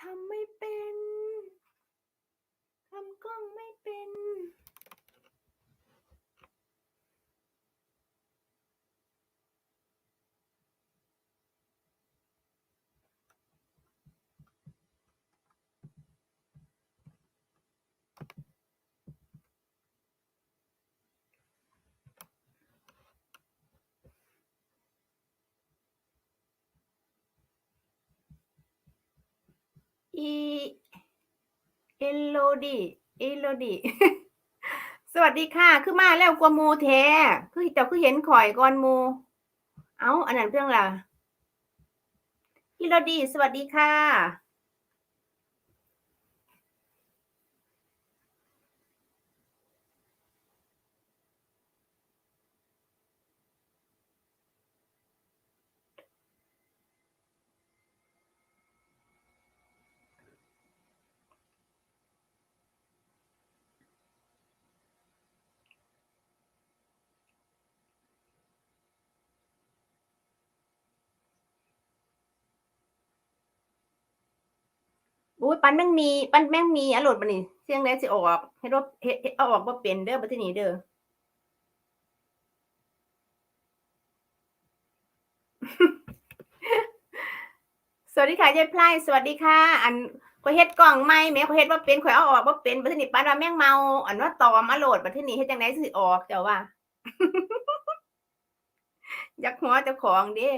ทำไม่เป็นทำกล้องไม่เป็น อีเอโลดีเอโลดีสวัสดีค่ะ คือมาแล้วกว่าหมูแท้คือแต่คือเห็นข่อยก่อนมู เอ้าอันนั้นเรื่องล่ะอีโลดี สวัสดีค่ะ อุ้ยปันแม่งมีปันแม่งมีอรรถบัดนี้เสียงแดสิออกเฮ็ดว่าเฮ็ดเอาออกบ่เป็นเด้อบัดทีนี้เด้อสวัสดีค่ะยายไพรสวัสดีค่ะ อันข่อยเฮ็ดกล่องใหม่แม่ข่อยเฮ็ดบ่าเป็นข่อยเอาออกบ่าเป็นบัดทีนี้ปันว่าแม่งเมาอันว่าตอมาโหลดบัดทีนี้เฮ็ดจังไดสิออกเจ้าว่าอยากหัวเจ้าของเด้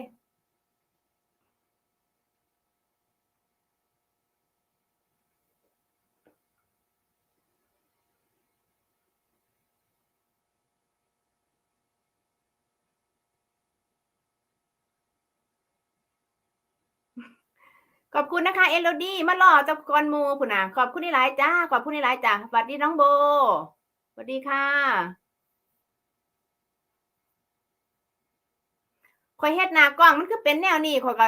ขอบคุณนะคะเอลโลดี้มาหล่อจับกรหมูพุ่นน่ะขอบคุณที่หลายจ้า ขอบคุณที่หลายจ้าสวัสดีน้องโบสวัสดีค่ะค่อยเฮ็ดหน้ากล้องมันคือเป็นแนวนี้ข่อยก็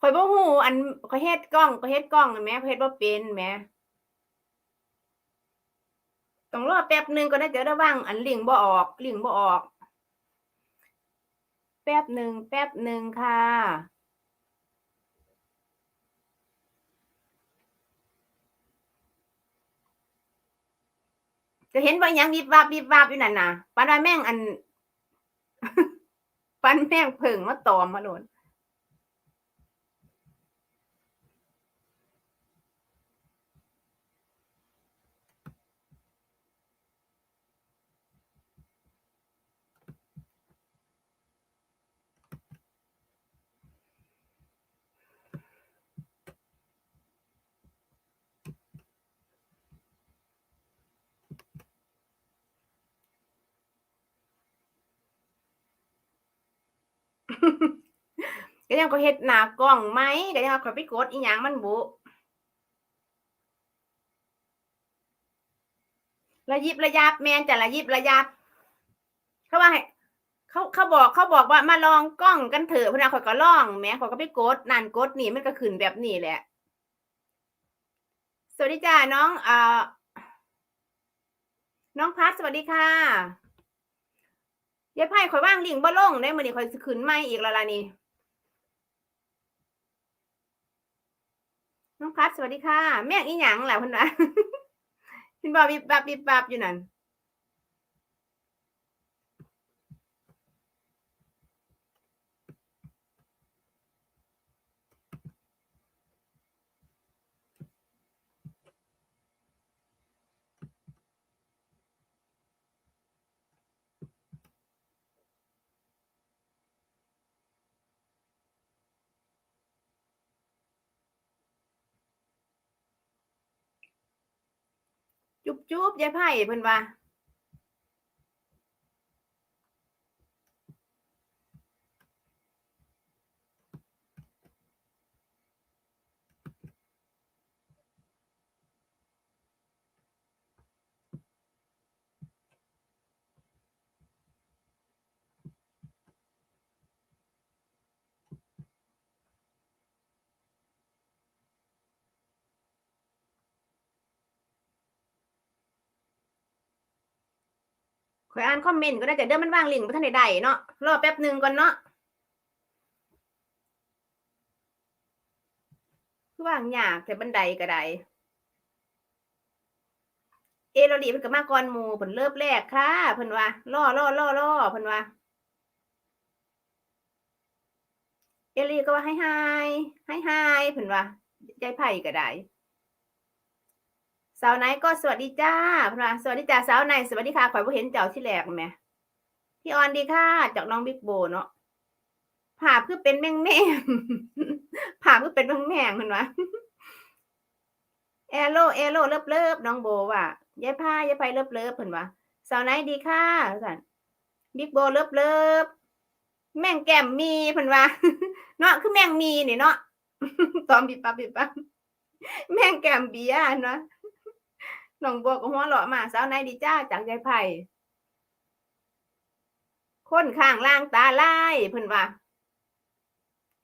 ข่อยบ่ฮู้อันข่อยเฮ็ดกล้องข่อยเฮ็ดกล้องแหมข่อยเฮ็ดบ่เป็นแหมต้องรอแป๊บหนึ่งก่อนนะเดี๋ยวระวังอันลิงบ่ออกลิงบ่ออก แป๊บหนึ่งแป๊บหนึ่งค่ะจะเห็นว่ายังวิบวับวิบวับอยู่นั่นนะปานว่าแม่งอัน ปันแม่งเพิ่งมาตอมมาโลด ก็ยังก็เฮ็ดหน้ากล้องไหมก็ยังเอาข้อยไปกดอีหยังมันบุระยิบระยับแมนจะระยิบระยับ เขาว่าให้เขาเขาบอกเขาบอกว่ามาลองกล้องกันเถอะพุ่นน่ะข้อยก็ลองแหมข้อยก็ไปกดนั่นกดนี่มันก็ขึ้นแบบนี้แหละ สวัสดีจ้าน้องเอ่อน้องพัดสวัสดีค่ะ ยายไพ่ข่อยว่างลิงบ่ลงได้มื้อนี้ข่อยสิขึ้นใหม่อีกแล้วล่ะนี่น้องพัดสวัสดีค่ะ แม่งอีหยังแหละเพิ่นว่าเพิ่นบอกวิบวับวิบบับอยู่นั่น จุ๊บจุบยายไพ่เพิ่นว่า ข่อยอ่านคอมเมนต์ก็ได้แต่เด้อมันว่างลิงก์บ่ทันได้ได้เนาะรอแป๊บหนึ่งก่อนเนาะคือว่างยากแต่บันไดก็ได้เอโรดีเพิ่นก็มาก่อนหมู่เพิ่นเริ่มแรกค่ะเพิ่นว่ารอรอรอรอเพิ่นว่าเอลีก็ว่าให้หายให้หายเพิ่นว่าใจไผ่ก็ได้ สาวไหนก็สวัสดีจ้าพิ่นว่าสวัสดีจ้าสาวไหนสวัสดีค่ะข่อยบ่เห็นเจ้าที่แรกแหมพี่ออนดีค่ะจากน้องบิ๊กโบเนาะภาเพคือเป็นแม่งแม่งภาเพคือเป็นแม่งแม่งเพิ่นว่าแอโลแอโลเลิฟเลิฟน้องโบว่ายายพายายไผ่เลิฟเลิฟเพิ่นว่าสาวไหนดีค่ะสันบิ๊กโบเลิฟเลิฟแม่งแก้มมีเพิ่นว่าเนาะคือแมงมีนี่เนาะตอมบิบปับบิบปับแมงแก้มเบียร์เนาะ น้องบัวก็หัวเราะมาสาวไหนดีจ้าจากยายไผ่คนข้างล่างตาลายเพิ่นว่า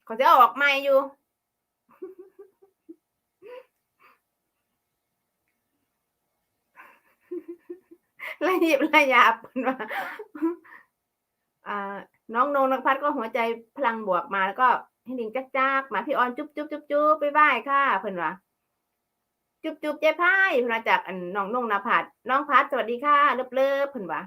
เขาจะออกใหม่อยู่ระยิบระยับเพิ่นว่าอ่าน้องนงนกพัดก็หัวใจพลังบวกมาแล้วก็ให้ลิงจักจักมาพี่ออนจุ๊บจุ๊บจุ๊บจุ๊บไปไหว้ค่ะเพิ่นว่า จุ๊บจุ๊บเจ๊พายพนมาจากอันน้องนงนภัดน้องพัดสวัสดีค่ะ เลิบเลิบเพิ่นวะ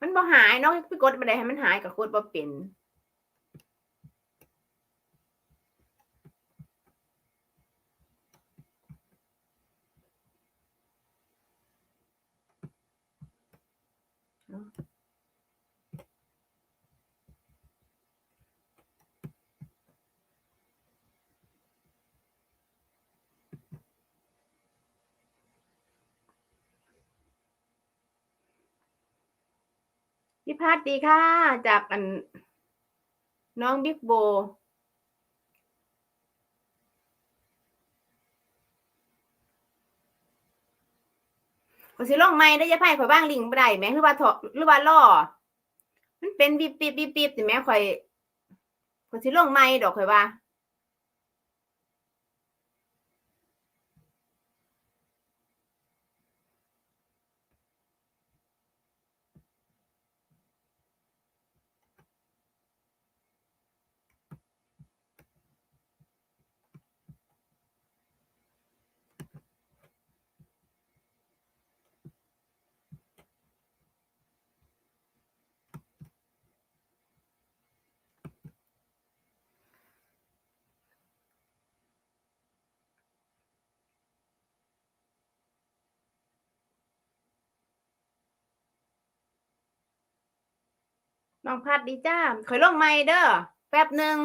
มันบ่หายน้องไปกดบันไดให้มันหายกับกดบ่เป็น พี่พัดดีค่ะ จากอันน้องบิ๊กโบข่อสิลงไม่ได้อยะไพ่ข่อยว่างลิงบ่ได้แหมหรือว่าถอหรือว่าล่อ มันเป็นบีบปีบบีบปีบสิแม่ข่อยข่อสิลงไม่ดอกข่อยว่า น้องพัดดีจ้าค่อยลงไม่เด้อแป๊บหนึ่ง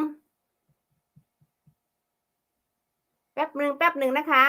แป๊บหนึ่งแป๊บหนึ่งนะคะ